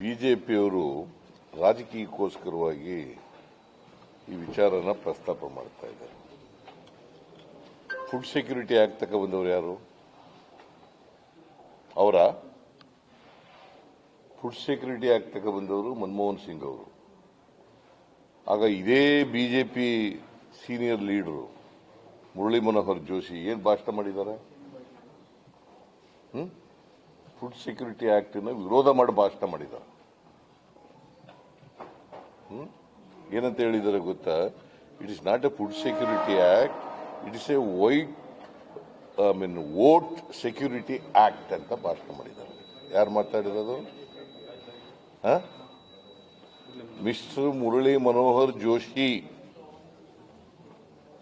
ಬಿಜೆಪಿಯವರು ರಾಜಕೀಯಕ್ಕೋಸ್ಕರವಾಗಿ ಈ ವಿಚಾರನ ಪ್ರಸ್ತಾಪ ಮಾಡ್ತಾ ಇದ್ದಾರೆ. ಫುಡ್ ಸೆಕ್ಯೂರಿಟಿ ಆಕ್ಟ್ ಬಂದವರು ಯಾರು? ಅವರ? ಫುಡ್ ಸೆಕ್ಯೂರಿಟಿ ಆಕ್ಟ್ ತಕ ಬಂದವರು ಮನಮೋಹನ್ ಸಿಂಗ್ ಅವರು. ಆಗ ಇದೇ BJP senior leader Murli Manohar Joshi ಏನ್ ಭಾಷಣ ಮಾಡಿದ್ದಾರೆ? ಫುಡ್ ಸೆಕ್ಯೂರಿಟಿ ಆಕ್ಟ್ ವಿರೋಧ ಮಾಡಿ ಭಾಷಣ ಮಾಡಿದ್ದಾರೆ. ಹ್ಮ್? ಏನಂತ ಹೇಳಿದ್ದಾರೆ ಗೊತ್ತಾ? It is not a food security act it is a white I mean vote security act ಅಂತ ಭಾಷಣ ಮಾಡಿದ್ದಾರೆ. ಯಾರು ಮಾತಾಡಿರೋದು? Mister Murali Manohar Joshi,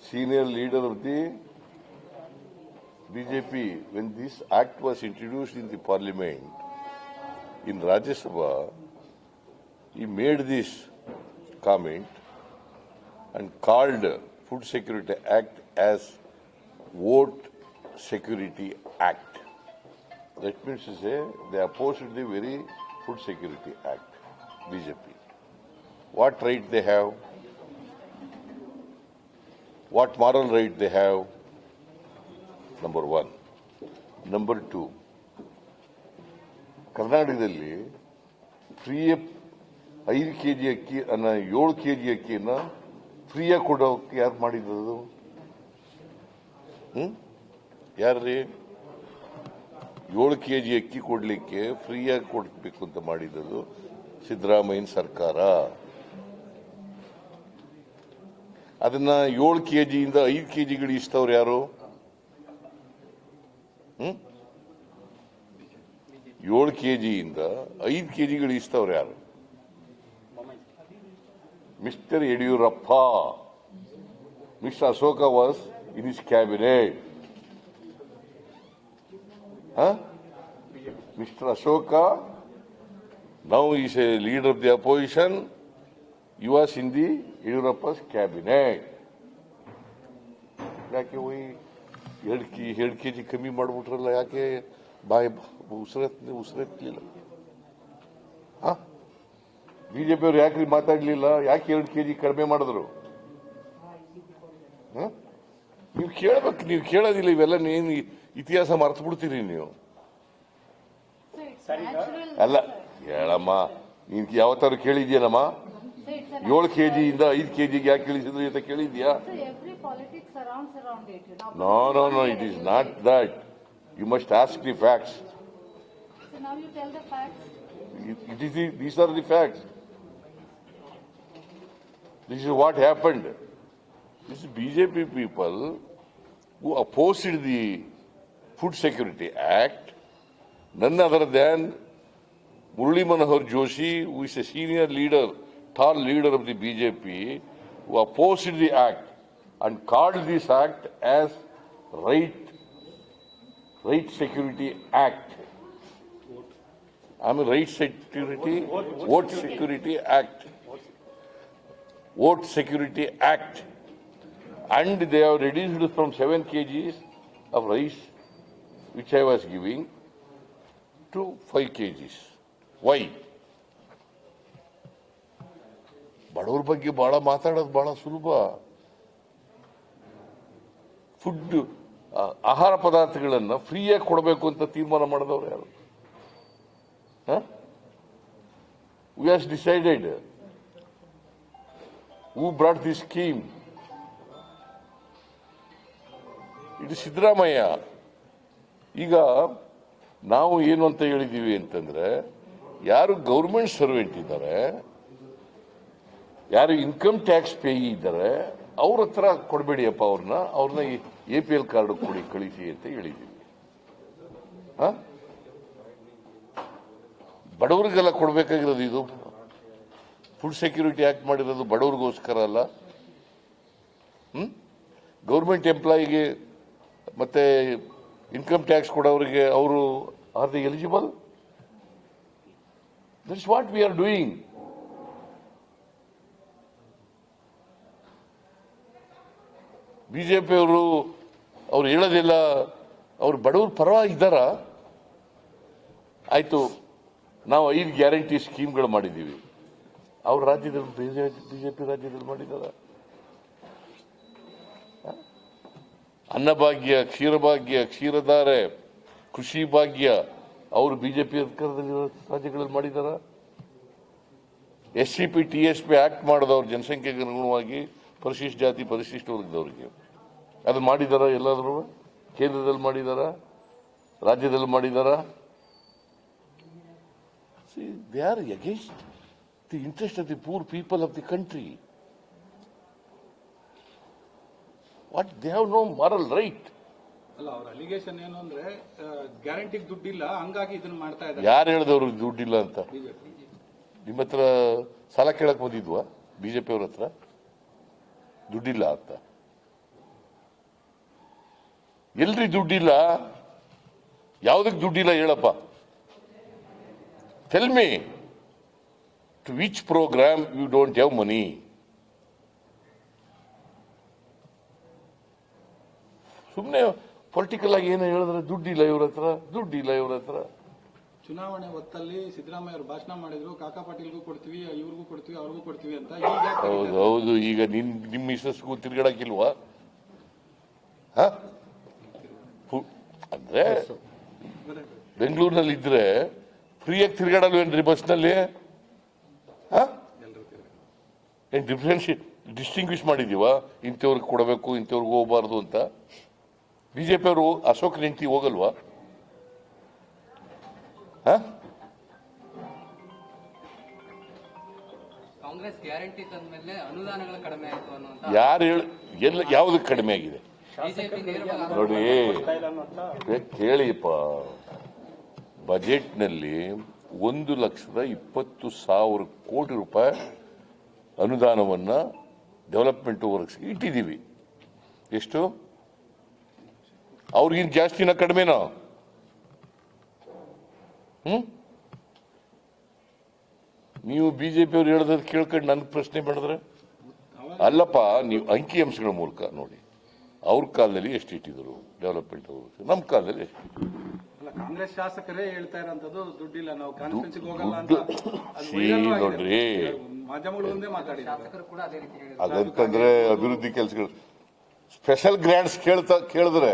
senior leader of the BJP. When this act was introduced in the parliament in Rajya Sabha he made this comment and called Food Security Act as Vote Security Act. That means to say they opposed the very Food Security Act, BJP. What right they have? What moral right they have? Number one number two ಕರ್ನಾಟಕದಲ್ಲಿ free ಐದು K G ಅಕ್ಕಿ, ಅನ್ನ ಏಳು K G ಅಕ್ಕಿಯನ್ನ ಫ್ರೀಯಾಗಿ ಕೊಡೋಕೆ ಯಾರು ಮಾಡಿದ್ದು ಹ್ಮ್? ಯಾರ್ರಿ? ಏಳು ಕೆ ಜಿ ಅಕ್ಕಿ ಕೊಡ್ಲಿಕ್ಕೆ ಫ್ರೀಯಾಗಿ ಕೊಡ್ಬೇಕು ಅಂತ ಮಾಡಿದ್ದು ಸಿದ್ದರಾಮಯ್ಯನ ಸರ್ಕಾರ. ಅದನ್ನ ಏಳು ಕೆ ಜಿಯಿಂದ ಐದು ಕೆ ಜಿಗಳು ಇಷ್ಟವ್ರು ಯಾರು? ಏಳು ಕೆ ಜಿಯಿಂದ ಐದು ಕೆ ಜಿಗಳು ಇಷ್ಟವ್ರು ಯಾರು? Mister Yediyurappa mister Ashoka was in his cabinet mister Ashoka now is a leader of the opposition you was in the Yediyurappa's cabinet ಯಾಕೆ ಹೋಯ್ ಎರಡು ಕೆ ಎರಡು ಕೆ ಜಿ ಕಮ್ಮಿ ಮಾಡಿಬಿಟ್ರಲ್ಲ, ಯಾಕೆ ಬಾಯಿ ಉಸಿರತ್ ಉಸಿರೆತ್ತಲಿಲ್ಲ? ಬಿಜೆಪಿ ಅವ್ರು ಯಾಕೆ ಮಾತಾಡ್ಲಿಲ್ಲ? ಯಾಕೆ ಎರಡು ಕೆ ಜಿ ಕಡಿಮೆ ಮಾಡಿದ್ರು? ನೀವು ಕೇಳಬೇಕು ನೀವು ಕೇಳೋದಿಲ್ಲ ಇವೆಲ್ಲ ನೀನು ಇತಿಹಾಸ ಮರ್ತು ಬಿಡ್ತೀರಿ ನೀವು ಅಲ್ಲ ಹೇಳಮ್ಮ ನೀನ್ ಯಾವತ್ತಾರು ಕೇಳಿದ್ಯೇನಮ್ಮ? ಏಳು ಕೆ ಜಿಯಿಂದ ಐದು ಕೆ ಜಿಗೆ ಯಾಕೆ ಇಳಿಸಿದ್ರು ಅಂತ ಕೇಳಿದ್ಯಾ? No no no it is not that you must ask the facts it is the these are the the This is what happened. This is BJP people who opposed the Food Security Act, none other than Murali Manohar Joshi, who is a senior leader, tall leader of the BJP, who opposed the act and called this act as Right, Right Security Act. I mean, Right Security, Vote Security Act. Vote Security Act. And they have reduced from 7 kgs of rice, which I was giving, to 5 kgs. Why? ಬಡವ್ರ ಬಗ್ಗೆ ಬಹಳ ಮಾತಾಡೋದು ಬಹಳ ಸುಲಭ food ಆಹಾರ ಪದಾರ್ಥಗಳನ್ನ ಫ್ರೀಯಾಗಿ ಕೊಡಬೇಕು ಅಂತ ತೀರ್ಮಾನ ಮಾಡಿದವರು ಯಾರು we has decided who brought the scheme ಇದು ಸಿದ್ದರಾಮಯ್ಯ ಈಗ ನಾವು ಏನು ಅಂತ ಹೇಳಿದ್ದೀವಿ ಅಂತಂದ್ರೆ, ಯಾರು ಗೌರ್ಮೆಂಟ್ ಸರ್ವೆಂಟ್ ಇದ್ದಾರೆ, ಯಾರು ಇನ್ಕಮ್ ಟ್ಯಾಕ್ಸ್ ಪೇಯಿ ಇದ್ದಾರೆ, ಅವ್ರ ಹತ್ರ ಕೊಡಬೇಡಿಯಪ್ಪ ಅವ್ರನ್ನ ಅವ್ರನ್ನ ಎ ಪಿ ಎಲ್ ಕಾರ್ಡ್ ಕೊಡಿ, ಕಳಿಸಿ ಅಂತ ಹೇಳಿದ್ದೀವಿ? ಬಡವರಿಗೆಲ್ಲ ಕೊಡಬೇಕಾಗಿರೋದು ಇದು. ಫುಡ್ ಸೆಕ್ಯೂರಿಟಿ ಆಕ್ಟ್ ಮಾಡಿರೋದು ಬಡವರಿಗೋಸ್ಕರ ಅಲ್ಲ. ಹ್ಮ್? ಗೌರ್ಮೆಂಟ್ ಎಂಪ್ಲಾಯಿಗೆ ಮತ್ತೆ ಇನ್ಕಮ್ ಟ್ಯಾಕ್ಸ್ ಕೊಡೋರಿಗೆ ಅವರು are the eligible this what we are doing ಬಿಜೆಪಿಯವರು ಅವ್ರು ಹೇಳೋದಿಲ್ಲ, ಅವ್ರು ಬಡವ್ರ ಪರವಾಗಿದ್ದಾರ? ಆಯಿತು, ನಾವು ಐದು ಗ್ಯಾರಂಟಿ ಸ್ಕೀಮ್ಗಳು ಮಾಡಿದ್ದೀವಿ. ಅವ್ರ ರಾಜ್ಯದಲ್ಲಿ ಬಿಜೆಪಿ ರಾಜ್ಯದಲ್ಲಿ ಮಾಡಿದಾರ. ಅನ್ನಭಾಗ್ಯ, ಕ್ಷೀರಭಾಗ್ಯ, ಕ್ಷೀರಧಾರೆ, ಕೃಷಿ ಭಾಗ್ಯ, ಅವರು ಬಿಜೆಪಿ ಅಧಿಕಾರದಲ್ಲಿ ರಾಜ್ಯಗಳಲ್ಲಿ ಮಾಡಿದಾರ. S C P T S P act ಮಾಡಿದವ್ರು ಜನಸಂಖ್ಯೆಗೆ ಅನುಗುಣವಾಗಿ ಪರಿಶಿಷ್ಟ ಜಾತಿ, ಪರಿಶಿಷ್ಟ ವರ್ಗದವರಿಗೆ ಅದು ಮಾಡಿದಾರ ಎಲ್ಲಾದರೂ? ಕೇಂದ್ರದಲ್ಲಿ ಮಾಡಿದಾರ? ರಾಜ್ಯದಲ್ಲಿ ಮಾಡಿದಾರ? They are against the interest of the poor people of the country What? They have no moral right ಅಲ್ಲ ಅವ್ರ ಅಲಿಗೇಷನ್ ಏನು ಅಂದ್ರೆ ಗ್ಯಾರಂಟಿಗೆ ದುಡ್ಡಿಲ್ಲ ಹಂಗಾಗಿ ಇದನ್ನ ಮಾಡ್ತಾ ಇದ್ದಾರೆ. ಯಾರು ಹೇಳಿದವ್ರು ದುಡ್ಡಿಲ್ಲ ಅಂತ? ನಿಮ್ಮ ಹತ್ರ ಸಾಲ ಕೇಳಕ್ ಬಂದಿದ್ವಾ? ಬಿಜೆಪಿ ಅವ್ರ ಹತ್ರ? ದುಡ್ಡಿಲ್ಲ ಅಂತ. ಎಲ್ರಿ ದುಡ್ಡಿಲ್ಲ? ಯಾವ್ದಕ್ ದುಡ್ಡಿಲ್ಲ ಹೇಳಪ್ಪ. Tell me to which programme you don't have money ಸುಮ್ಮನೆ ಪೊಲಿಟಿಕಲ್ ಆಗಿ ಏನೋ ಹೇಳಿದ್ರೆ ದುಡ್ಡಿಲ್ಲ ಇವ್ರ ಹತ್ರ ದುಡ್ಡಿಲ್ಲ ಇವ್ರ ಹತ್ರ. ಚುನಾವಣೆ ಹೊತ್ತಲ್ಲಿ ಸಿದ್ದರಾಮಯ್ಯ ಅವರು ಭಾಷಣ ಮಾಡಿದ್ರು ಕಾಕಾ ಪಾಟೀಲ್ಗೂ ಕೊಡ್ತೀವಿ ಇವ್ರಿಗೂ ಕೊಡ್ತೀವಿ ಅವ್ರಿಗೂ ಕೊಡ್ತೀವಿ ಅಂತ ಹೌದು ಹೌದು ಈಗ ನಿನ್ ನಿಮ್ಮ ಮಿಸಸ್ಗೂ ತಿರ್ಗಾಡಕ್ಕಿಲ್ವಾ? ಅಂದ್ರೆ ಬೆಂಗಳೂರಿನಲ್ಲಿ ಇದ್ರೆ ಫ್ರೀಯಾಗಿ ತಿರ್ಗಾಡಲ್ವೇನ್ರಿ ಬಸ್ನಲ್ಲಿ? ಏನ್ ಡಿಫ್ರೆನ್ಶಿಯೇಟ್ ಡಿಸ್ಟಿಂಗ್ವಿಷ್ ಮಾಡಿದೀವ ಇಂಥವ್ರಿಗೆ ಕೊಡಬೇಕು ಇಂಥವ್ರಿಗೆ ಹೋಗಬಾರ್ದು ಅಂತ. ಬಿಜೆಪಿ ಅವರು ಅಶೋಕ್ ನೆಂಟಿ ಹೋಗಲ್ವಾ? ಹ? ಕಾಂಗ್ರೆಸ್ ಗ್ಯಾರಂಟಿ ತಂದ್ಮೇಲೆ ಅನುದಾನಗಳು ಕಡಿಮೆ ಅನ್ನುವಂತ ಯಾರು ಹೇಳ ಎಲ್ಲ ಯಾವ್ದು ಕಡಿಮೆ ಆಗಿದೆ? ನೋಡಿ. ಕೇಳಿಪ್ಪ. ಬಜೆಟ್ನಲ್ಲಿ ಒಂದು ಲಕ್ಷದ ಇಪ್ಪತ್ತು ಸಾವಿರ ಕೋಟಿ ರೂಪಾಯಿ ಅನುದಾನವನ್ನ ಡೆವಲಪ್ಮೆಂಟ್ ವರ್ಕ್ಸ್ಗೆ ಇಟ್ಟಿದ್ದೀವಿ. ಎಷ್ಟು? ಅವ್ರಿಗಿಂತ ಜಾಸ್ತಿನ ಕಡಿಮೆನಾ? ಹ್ಞೂ ನೀವು ಬಿ ಜೆ ಪಿಯವ್ರು ಹೇಳೋದ್ ಕೇಳ್ಕೊಂಡು ನನಗೆ ಪ್ರಶ್ನೆ ಮಾಡಿದ್ರೆ? ಅಲ್ಲಪ್ಪ, ನೀವು ಅಂಕಿ ಅಂಶಗಳ ಮೂಲಕ ನೋಡಿ. ಅವ್ರ ಕಾಲದಲ್ಲಿ ಎಷ್ಟು ಇಟ್ಟಿದ್ರು ಡೆವಲಪ್ಮೆಂಟ್ ನಮ್ಮ ಕಾಲದಲ್ಲಿ ಎಷ್ಟು ಕಾಂಗ್ರೆಸ್ ಶಾಸಕರೇ ಹೇಳ್ತಾ ಇರೋಂಥದ್ದು ದುಡ್ಡಿಲ್ಲ. ನಾವು ಕಾನ್ಸ್ಟಿಟ್ಯೂನ್ಸಿಗೆ ಹೋಗಲ್ಲ ಅಂತ ಅದು ಸಿ viral ಆಗಿದೆ. ನೋಡ್ರಿ. ಮಾಧ್ಯಮಗಳು ಮುಂದೆ ಮಾತಾಡಿದ್ದಾರೆ. ಶಾಸಕರು ಕೂಡ ಅದೇ ರೀತಿ ಹೇಳಿದ್ರು. ಅದಂತಂದ್ರೆ ಅಭಿವೃದ್ಧಿ ಕೆಲಸಗಳು. ಸ್ಪೆಷಲ್ ಗ್ರಾಂಟ್ಸ್ ಕೇಳ್ತಾ ಕೇಳಿದ್ರೆ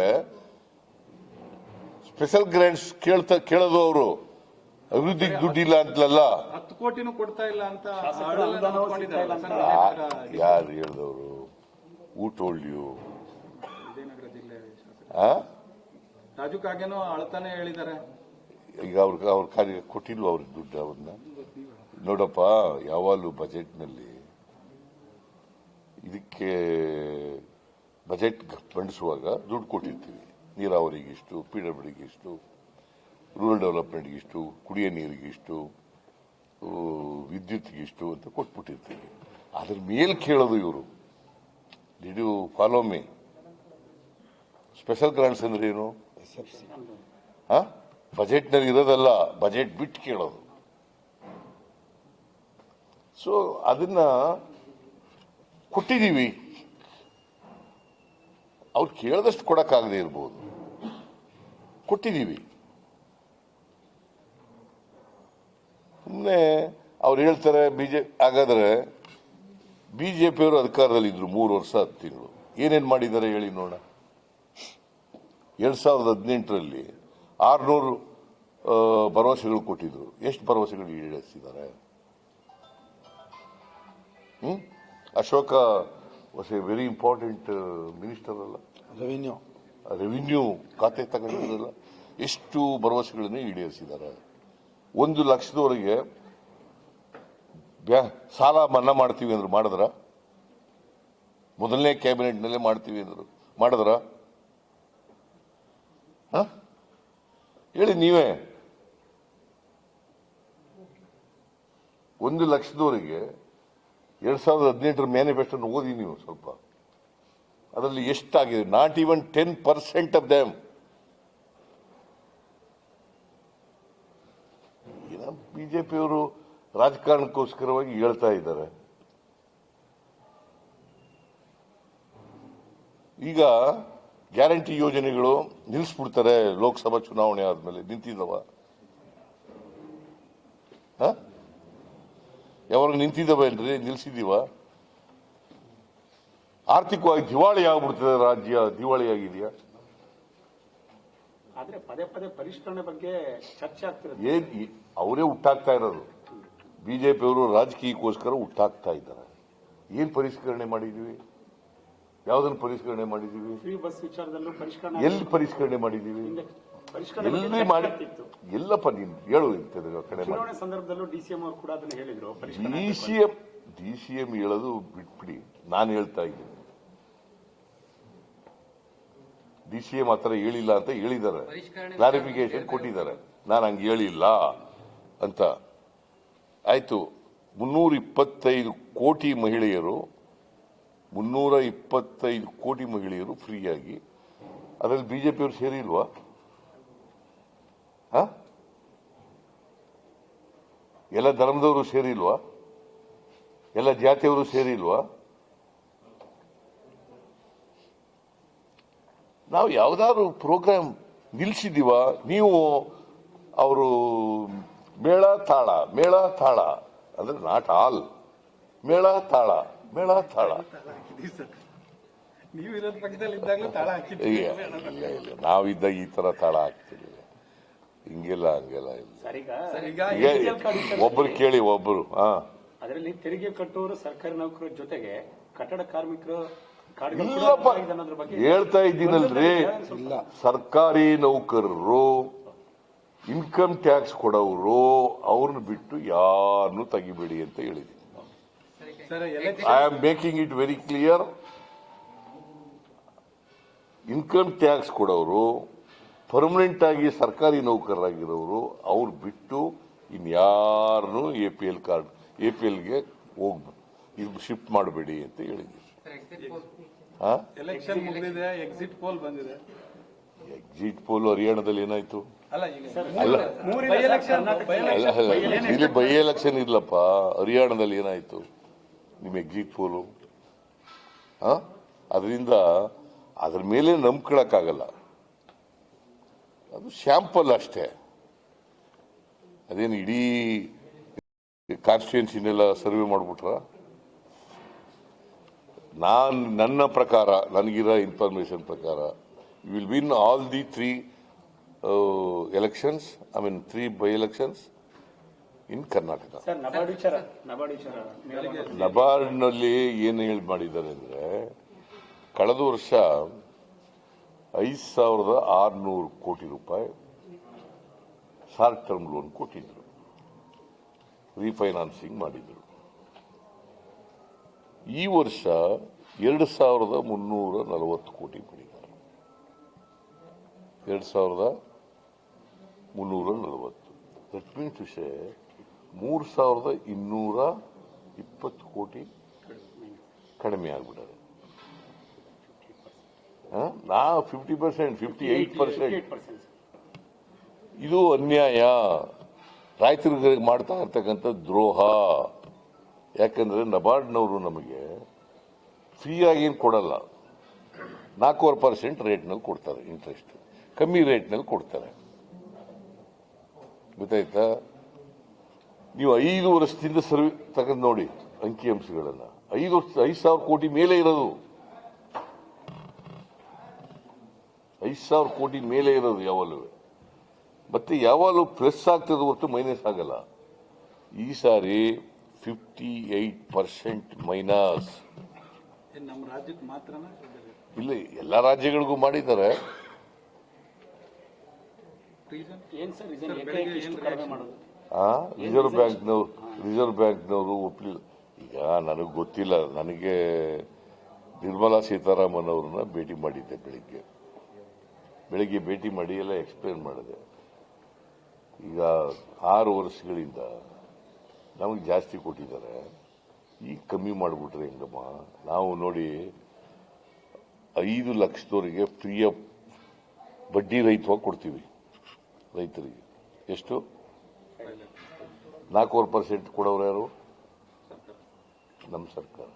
ಸ್ಪೆಷಲ್ ಗ್ರಾಂಟ್ಸ್ ಕೇಳ್ತಾ ಕೇಳೋದು ಅವರು. ಅಭಿವೃದ್ಧಿಗೆ ದುಡ್ಡಿಲ್ಲ ಅಂತಲಲ್ಲ ಹತ್ತು ಕೋಟಿನೂ ಕೊಡ್ತಾ ಇಲ್ಲ ಅಂತ ಸರ್, ಯಾರು ಹೇಳಿದವರು? ಊಟ ಯು ರಾಜು ಕಾಗೇನೋ ಅಳ್ತಾನೆ ಹೇಳಿದ್ದಾರೆ ಈಗ ಅವ್ರಿಗೆ ಅವ್ರ ಕಾರ್ಯ ಕೊಟ್ಟಿಲ್ವ ಅವ್ರಿಗೆ ದುಡ್ಡು ಅವ್ರನ್ನ? ನೋಡಪ್ಪ ಯಾವಾಗಲೂ ಬಜೆಟ್ನಲ್ಲಿ ಇದಕ್ಕೆ ಬಜೆಟ್ ಮಂಡಿಸುವಾಗ ದುಡ್ಡು ಕೊಟ್ಟಿರ್ತೀವಿ. ನೀರಾವರಿಗೆ ಇಷ್ಟು ಪಿ ಡಬ್ಲ್ಯೂಡಿಗೆ ಇಷ್ಟು ರೂರಲ್ ಡೆವಲಪ್ಮೆಂಟ್ಗೆ ಇಷ್ಟು ಕುಡಿಯೋ ನೀರಿಗೆ ಇಷ್ಟು ವಿದ್ಯುತ್ಗೆ ಇಷ್ಟು ಅಂತ ಕೊಟ್ಬಿಟ್ಟಿರ್ತೀವಿ. ಅದ್ರ ಮೇಲೆ ಕೇಳೋದು ಇವರು. Did you follow me special grants ಅಂದ್ರೆ ಏನು? ಬಜೆಟ್ನಲ್ಲಿ ಇರೋದಲ್ಲ ಬಜೆಟ್ ಬಿಟ್ಟು ಕೇಳೋದು. ಸೊ ಅದನ್ನ ಕೊಟ್ಟಿದ್ದೀವಿ ಅವ್ರು ಕೇಳದಷ್ಟು ಕೊಡಕ್ಕಾಗದೆ ಇರ್ಬೋದು. ಕೊಟ್ಟಿದ್ದೀವಿ ಸುಮ್ಮನೆ ಅವ್ರು ಹೇಳ್ತಾರೆ, ಬಿಜೆ, ಹಾಗಾದ್ರೆ ಬಿಜೆಪಿಯವರು ಅಧಿಕಾರದಲ್ಲಿ ಇದ್ರು ಮೂರು ವರ್ಷ ಹತ್ತು ತಿಂಗಳು. ಏನೇನು ಮಾಡಿದ್ದಾರೆ ಹೇಳಿ ನೋಡ ಎರಡ್ ಸಾವಿರದ ಹದಿನೆಂಟರಲ್ಲಿ ಆರುನೂರು ಭರವಸೆಗಳು ಕೊಟ್ಟಿದ್ರು. ಎಷ್ಟು ಭರವಸೆಗಳು ಈಡೇರಿಸಿದ್ದಾರೆ? ಹ್ಞೂ Ashoka was a very important minister ಅಲ್ಲ? ರೆವಿನ್ಯೂ ರೆವಿನ್ಯೂ ಖಾತೆ ತಗೊಂಡಿರಲ್ಲ ಎಷ್ಟು ಭರವಸೆಗಳನ್ನು ಈಡೇರಿಸಿದ್ದಾರೆ? ಒಂದು ಲಕ್ಷದವರೆಗೆ ಬ್ಯಾ- ಸಾಲ ಮನ್ನಾ ಮಾಡ್ತೀವಿ ಅಂದರು ಮಾಡಿದ್ರ? ಮೊದಲನೇ ಕ್ಯಾಬಿನೆಟ್ನಲ್ಲೇ ಮಾಡ್ತೀವಿ ಅಂದರು ಮಾಡಿದ್ರ? ಹೇಳಿ ನೀವೇ. ಒಂದು ಲಕ್ಷದವರೆಗೆ ಎರಡ್ ಸಾವಿರದ ಹದಿನೆಂಟರ ಮ್ಯಾನಿಫೆಸ್ಟೋ ಓದಿ ನೀವು ಸ್ವಲ್ಪ. ಅದರಲ್ಲಿ ಎಷ್ಟಾಗಿದೆ? Not even ten percent of them ಬಿಜೆಪಿಯವರು ರಾಜಕಾರಣಕ್ಕೋಸ್ಕರವಾಗಿ ಹೇಳ್ತಾ ಇದ್ದಾರೆ. ಈಗ ಗ್ಯಾರಂಟಿ ಯೋಜನೆಗಳು ನಿಲ್ಲಿಸ್ಬಿಡ್ತಾರೆ ಲೋಕಸಭಾ ಚುನಾವಣೆ ಆದ್ಮೇಲೆ ನಿಂತಿದ್ದವ ಯಾವಾಗ ನಿಂತಿದ್ದವ ಏನ್ರಿ? ನಿಲ್ಸಿದೀವ? ಆರ್ಥಿಕವಾಗಿ ದಿವಾಳಿ ಆಗ್ಬಿಡ್ತದೆ ರಾಜ್ಯ ದಿವಾಳಿ ಆಗಿದೆಯಾ ಆದ್ರೆ ಪದೇ ಪದೇ ಪರಿಷ್ಕರಣೆ ಬಗ್ಗೆ ಚರ್ಚೆ ಏನ್ ಅವರೇ ಹುಟ್ಟಾಗ್ತಾ ಇರೋದು. ಬಿಜೆಪಿಯವರು ರಾಜಕೀಯಕ್ಕೋಸ್ಕರ ಹುಟ್ಟಾಗ್ತಾ ಇದ್ದಾರೆ. ಏನ್ ಪರಿಷ್ಕರಣೆ ಮಾಡಿದೀವಿ? ಯಾವ್ದನ್ನ ಪರಿಷ್ಕರಣೆ ಮಾಡಿದೀವಿ ಫ್ರೀ ಬಸ್ ವಿಚಾರದಲ್ಲೂ ಪರಿಷ್ಕರಣೆ ಎಲ್ಲಿ ಪರಿಷ್ಕರಣೆ ಮಾಡಿದೀವಿ ಹಿಂದೆ ಪರಿಷ್ಕರಣೆ ಬಗ್ಗೆ ಎಲ್ಲಿ ಮಾಡಿ ಆಗ್ತಿತ್ತು. ಎಲ್ಲಪ್ಪ ನೀನು ಹೇಳು ಇಂಥದ್ದು ಆ ಕಡೆ ಮಾಡಿ. ಚುನಾವಣೆ ಸಂದರ್ಭದಲ್ಲೂ ಡಿಸಿಎಂ ಅವರು ಕೂಡ ಅದನ್ನ ಹೇಳಿದ್ರು ಪರಿಷ್ಕರಣೆ D C M D C M ಹೇಳೋದು ಬಿಟ್ಬಿಡಿ. ನಾನು ಹೇಳ್ತಾ ಇದ್ದೀನಿ. ಡಿ ಸಿ ಎಂ ಹತ್ರ ಹೇಳಿಲ್ಲ ಅಂತ ಹೇಳಿದ್ದಾರೆ. ಪರಿಷ್ಕರಣೆ ಕ್ಲಾರಿಫಿಕೇಶನ್ ಕೊಟ್ಟಿದ್ದಾರೆ. ನಾನು ಹಂಗೆ ಹೇಳಿಲ್ಲ ಅಂತ. ಆಯ್ತು. ಮುನ್ನೂರ ಇಪ್ಪತ್ತೈದು ಕೋಟಿ ಮಹಿಳೆಯರು ಮುನ್ನೂರ ಇಪ್ಪತ್ತೈದು ಕೋಟಿ ಮಹಿಳೆಯರು ಫ್ರೀಯಾಗಿ. ಅದರಲ್ಲಿ ಬಿಜೆಪಿಯವರು ಸೇರಿಲ್ವಾ? ಹ? ಎಲ್ಲ ಧರ್ಮದವರು ಸೇರಿಲ್ವಾ? ಎಲ್ಲ ಜಾತಿಯವರು ಸೇರಿಲ್ವಾ? ನಾವು ಯಾವುದಾದ್ರು ಪ್ರೋಗ್ರಾಮ್ ನಿಲ್ಸಿದೀವ? ನೀವು ಅವರು ಮೇಳ ತಾಳ ಮೇಳ ತಾಳ, ಅಂದ್ರೆ ನಾಟ್ ಆಲ್, ಮೇಳ ತಾಳ. ಮೇಳ ತಾಳ ನೀವು ಇರೋದ್ ಪಕ್ಕದಲ್ಲಿ ಇದ್ದಾಗಲೂ ತಾಳ ಇಲ್ಲ ಇಲ್ಲ ನಾವಿದ್ದಾಗ ಈ ತರ ತಾಳ ಹಾಕ್ತಿರ್ಲಿಲ್ಲ ಹಿಂಗೆಲ್ಲ ಹಂಗೆಲ್ಲ ಇಲ್ಲ. ಒಬ್ರು ಕೇಳಿ ಒಬ್ರು ಹಾ. ಅದರಲ್ಲಿ ತೆರಿಗೆ ಕಟ್ಟುವರು ಸರ್ಕಾರಿ ನೌಕರರ ಜೊತೆಗೆ ಕಟ್ಟಡ ಕಾರ್ಮಿಕರು ಇಲ್ಲಪ್ಪ ಹೇಳ್ತಾ ಇದ್ದೀನಲ್ರಿ. ಸರ್ಕಾರಿ ನೌಕರರು ಇನ್ಕಮ್ ಟ್ಯಾಕ್ಸ್ ಕೊಡೋರು ಅವ್ರನ್ನ ಬಿಟ್ಟು ಯಾರನ್ನು ತೆಗಿಬೇಡಿ ಅಂತ ಹೇಳಿದ್ದೀನಿ. I am making it very clear income tax ಕೊಡೋರು ಪರ್ಮನೆಂಟ್ ಆಗಿ ಸರ್ಕಾರಿ ನೌಕರರಾಗಿರೋರು ಅವ್ರು ಬಿಟ್ಟು ಇನ್ಯಾರನ್ನೂ A P L card A P ಎಲ್ಗೆ ಹೋಗ್ಬೇಕು ಇದು ಶಿಫ್ಟ್ ಮಾಡಬೇಡಿ ಅಂತ ಹೇಳಿದ್ದೀವಿ ಎಕ್ಸಿಟ್ ಪೋಲ್ ಹಾ ಎಲೆಕ್ಷನ್ ಮುಗಿದಿದೆ ಎಕ್ಸಿಟ್ ಪೋಲ್ ಬಂದಿದೆ ಎಕ್ಸಿಟ್ ಪೋಲ್ ಹರಿಯಾಣದಲ್ಲಿ ಏನಾಯ್ತು ಇಲ್ಲಿ ಬೈ ಎಲೆಕ್ಷನ್ ಇಲ್ಲಪ್ಪ ಹರಿಯಾಣದಲ್ಲಿ ಏನಾಯ್ತು ನಿಮ್ಮ ಎಕ್ಸಿಟ್ ಹ ಅದರಿಂದ ಅದ್ರ ಮೇಲೆ ನಂಬ್ಕೊಳಕ್ಕಾಗಲ್ಲ ಅದು ಶ್ಯಾಂಪಲ್ ಅಷ್ಟೇ. ಅದೇನು ಇಡೀ ಕಾನ್ಸ್ಟಿಟ್ಯೂನ್ಸಿನೆಲ್ಲ ಸರ್ವೆ ಮಾಡಿಬಿಟ್ರ? ನಾನು ನನ್ನ ಪ್ರಕಾರ, ನನಗಿರೋ ಇನ್ಫಾರ್ಮೇಷನ್ ಪ್ರಕಾರ you will win all the three elections I mean three by elections in Karnataka. ನಬಾರ್ಡ್ನಲ್ಲಿ ಏನು ಹೇಳಿ ಮಾಡಿದ್ದಾರೆ ಅಂದ್ರೆ ಕಳೆದ ವರ್ಷ ಐದು ಸಾವಿರದ ಆರುನೂರು ಕೋಟಿ ರೂಪಾಯಿ ಶಾರ್ಟ್ ಟರ್ಮ್ ಲೋನ್ ಕೊಟ್ಟಿದ್ರು. ರೀಫೈನಾನ್ಸಿಂಗ್ ಮಾಡಿದ್ರು. ಈ ವರ್ಷ ಎರಡು ಸಾವಿರದ ಮುನ್ನೂರ ನಲವತ್ತು ಕೋಟಿ ಮಾಡಿದ್ದಾರೆ ಎರಡು ಸಾವಿರದ ಮುನ್ನೂರ ನಲವತ್ತು. ದಟ್ ಮೀನ್ಸ್ ವಿಷಯ ಮೂರು ಸಾವಿರದ ಇನ್ನೂರ ಇಪ್ಪತ್ತು ಕೋಟಿ ಕಡಿಮೆ ಆಗ್ಬಿಟ್ಟಾರೆ ನಾ fifty percent fifty eight percent ಇದು ಅನ್ಯಾಯ. ರೈತರಿಗೆ ಮಾಡ್ತಾ ಇರ್ತಕ್ಕಂಥ ದ್ರೋಹ. ಯಾಕಂದ್ರೆ ನಬಾರ್ಡ್ನವರು ನಮಗೆ ಫ್ರೀಯಾಗಿ ಏನು ಕೊಡಲ್ಲ. ನಾಲ್ಕೂವರೆ ಪರ್ಸೆಂಟ್ ರೇಟ್ನಲ್ಲಿ ಕೊಡ್ತಾರೆ ಇಂಟ್ರೆಸ್ಟ್ ಕಮ್ಮಿ ರೇಟ್ನಲ್ಲಿ ಕೊಡ್ತಾರೆ. ಗೊತ್ತಾಯ್ತಾ? ನೀವು ಐದು ವರ್ಷದಿಂದ ಸರ್ವೆ ತಗೊಂಡು ನೋಡಿ ಅಂಕಿ ಅಂಶಗಳನ್ನ. ಐದು ವರ್ಷ ಐದು ಸಾವಿರ ಕೋಟಿ ಮೇಲೆ ಇರೋದು. ಐದು ಸಾವಿರ ಕೋಟಿ ಮೇಲೆ ಇರೋದು ಯಾವಾಗಲೂ. ಮತ್ತೆ ಯಾವಾಗಲೂ ಪ್ಲಸ್ ಆಗ್ತದೆ ಹೊರತು ಮೈನಸ್ ಆಗಲ್ಲ. ಈ ಸಾರಿ ಫಿಫ್ಟಿ ಏಟ್ ಪರ್ಸೆಂಟ್ ಮೈನಸ್ ನಮ್ಮ ರಾಜ್ಯಕ್ಕೆ ಮಾತ್ರನಾ? ಇಲ್ಲ ಎಲ್ಲ ರಾಜ್ಯಗಳಿಗೂ ಮಾಡಿದ್ದಾರೆ. ಏನ್ ಸರ್ ರಿಸರ್ವ್ ಬ್ಯಾಂಕ್ನವ್ರು ರಿಸರ್ವ್ ಬ್ಯಾಂಕ್ನವರು ಒಪ್ಪಲಿಲ್ಲ ಈಗ ನನಗೆ ಗೊತ್ತಿಲ್ಲ ನನಗೆ ನಿರ್ಮಲಾ ಸೀತಾರಾಮನ್ ಅವ್ರನ್ನ ಭೇಟಿ ಮಾಡಿದ್ದೆ ಬೆಳಿಗ್ಗೆ. ಬೆಳಿಗ್ಗೆ ಭೇಟಿ ಮಾಡಿ ಎಲ್ಲ ಎಕ್ಸ್ಪ್ಲೇನ್ ಮಾಡಿದೆ. ಈಗ ಆರು ವರ್ಷಗಳಿಂದ ನಮಗೆ ಜಾಸ್ತಿ ಕೊಟ್ಟಿದ್ದಾರೆ. ಈಗ ಕಮ್ಮಿ ಮಾಡಿಬಿಟ್ರೆ ಹೆಂಗಮ್ಮ? ನಾವು ನೋಡಿ ಐದು ಲಕ್ಷದವರಿಗೆ ಫ್ರೀಯ ಬಡ್ಡಿ ರಹಿತವಾಗಿ ಕೊಡ್ತೀವಿ ರೈತರಿಗೆ. ಎಷ್ಟು? ನಾಲ್ಕೂವರೆ ಪರ್ಸೆಂಟ್ ಕೊಡೋರು ಯಾರು? ನಮ್ಮ ಸರ್ಕಾರ.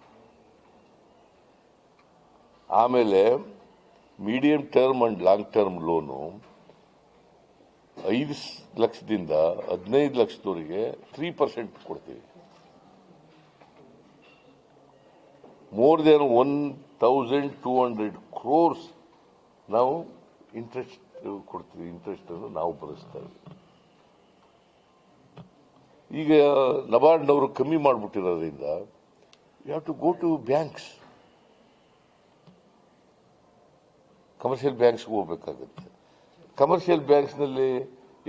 ಆಮೇಲೆ medium term and long term loan ಐದು ಲಕ್ಷದಿಂದ ಹದಿನೈದು ಲಕ್ಷದವರೆಗೆ ತ್ರೀ ಪರ್ಸೆಂಟ್ ಕೊಡ್ತೀವಿ. More than one thousand two hundred crores ನಾವು ಇಂಟ್ರೆಸ್ಟ್ ಕೊಡ್ತೀವಿ ಇಂಟ್ರೆಸ್ಟನ್ನು ನಾವು ಭರಿಸ್ತೇವೆ ಈಗ ನಬಾರ್ಡ್ ಅವರು ಕಮ್ಮಿ ಮಾಡಿಬಿಟ್ಟಿರೋದ್ರಿಂದ you have to go to banks commercial ಬ್ಯಾಂಕ್ಸ್ಗೆ ಹೋಗ್ಬೇಕಾಗುತ್ತೆ. ಕಮರ್ಷಿಯಲ್ ಬ್ಯಾಂಕ್ಸ್ನಲ್ಲಿ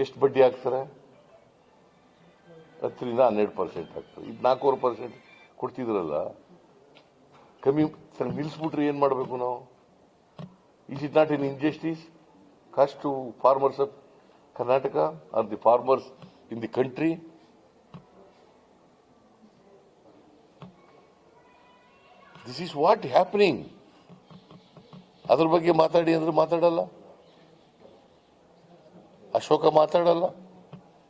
ಎಷ್ಟು ಬಡ್ಡಿ ಹಾಕ್ತಾರೆ? ಹತ್ತರಿಂದ ಹನ್ನೆರಡು ಪರ್ಸೆಂಟ್ ಹಾಕ್ತಾರೆ. ಇದು ನಾಲ್ಕೂವರೆ ಪರ್ಸೆಂಟ್ ಕೊಡ್ತಿದ್ರಲ್ಲ, ಕಮ್ಮಿ ನಿಲ್ಲಿಸ್ಬಿಟ್ರೆ ಏನು ಮಾಡಬೇಕು ನಾವು? Is it not in injustice cost to farmers of Karnataka are the farmers in the country this is what happening ಅದ್ರ ಬಗ್ಗೆ ಮಾತಾಡಿ ಅಂದ್ರೆ ಮಾತಾಡಲ್ಲ. ಅಶೋಕ ಮಾತಾಡಲ್ಲ.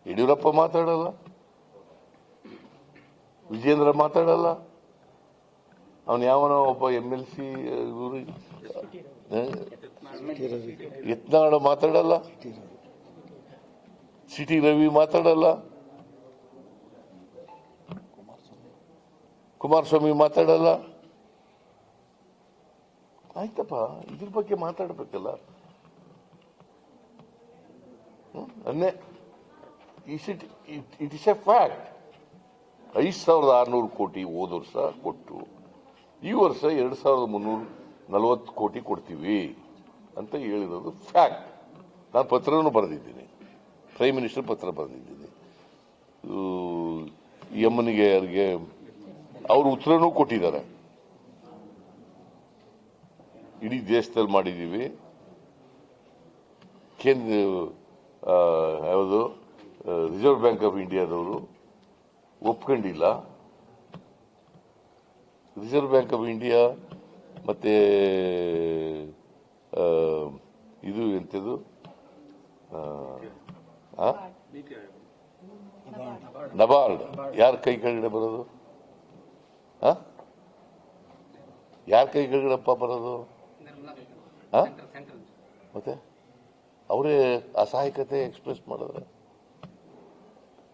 ಯಡಿಯೂರಪ್ಪ ಮಾತಾಡಲ್ಲ. ವಿಜೇಂದ್ರ ಮಾತಾಡಲ್ಲ. ಅವನು ಯಾವನೋ ಒಬ್ಬ ಎಂ ಎಲ್ ಸಿ ಯತ್ನಾಳ ಮಾತಾಡಲ್ಲ. ಸಿಟಿ ರವಿ ಮಾತಾಡಲ್ಲ. ಕುಮಾರಸ್ವಾಮಿ ಮಾತಾಡಲ್ಲ. ಆಯ್ತಪ್ಪ, ಇದ್ರ ಬಗ್ಗೆ ಮಾತಾಡ್ಬೇಕಲ್ಲ? ಅನ್ನೇ it it is a fact ಐದು ಸಾವಿರದ ಆರುನೂರು ಕೋಟಿ ಹೋದ ವರ್ಷ ಕೊಟ್ಟು, ಈ ವರ್ಷ ಎರಡು ಸಾವಿರದ ಮುನ್ನೂರ ನಲವತ್ತು ಕೋಟಿ ಕೊಡ್ತೀವಿ ಅಂತ ಹೇಳಿರೋದು ಫ್ಯಾಕ್ಟ್ ನಾನು ಪತ್ರನೂ ಬರೆದಿದ್ದೀನಿ. ಪ್ರೈಮ್ ಮಿನಿಸ್ಟರ್ ಪತ್ರ ಬರೆದಿದ್ದೀನಿ. ಯಮ್ಮನಿಗೆ ಅವರಿಗೆ ಅವ್ರಿಗೆ, ಅವರು ಉತ್ತರನೂ ಕೊಟ್ಟಿದ್ದಾರೆ. ಇಡೀ ದೇಶದಲ್ಲಿ ಮಾಡಿದ್ದೀವಿ. ಕೇಂದ್ರ ಯಾವುದು ರಿಸರ್ವ್ ಬ್ಯಾಂಕ್ ಆಫ್ ಇಂಡಿಯಾದವರು ಒಪ್ಕೊಂಡಿಲ್ಲ. ರಿಸರ್ವ್ ಬ್ಯಾಂಕ್ ಆಫ್ ಇಂಡಿಯಾ ಮತ್ತೆ ಇದು ಎಂಥದ್ದು? ನಬಾರ್ಡ್ ಯಾರ ಕೈ ಕೆಳಗಡೆ ಬರೋದು? ಆ? ಯಾರ ಕೈ ಕೆಳಗಡೆಪ್ಪ ಬರೋದು? ಸೆಂಟ್ರಲ್ ಮತ್ತೆ ಅವರೇ ಅಸಹಾಯಕತೆ ಎಕ್ಸ್ಪ್ರೆಸ್ ಮಾಡಿದ್ರೆ.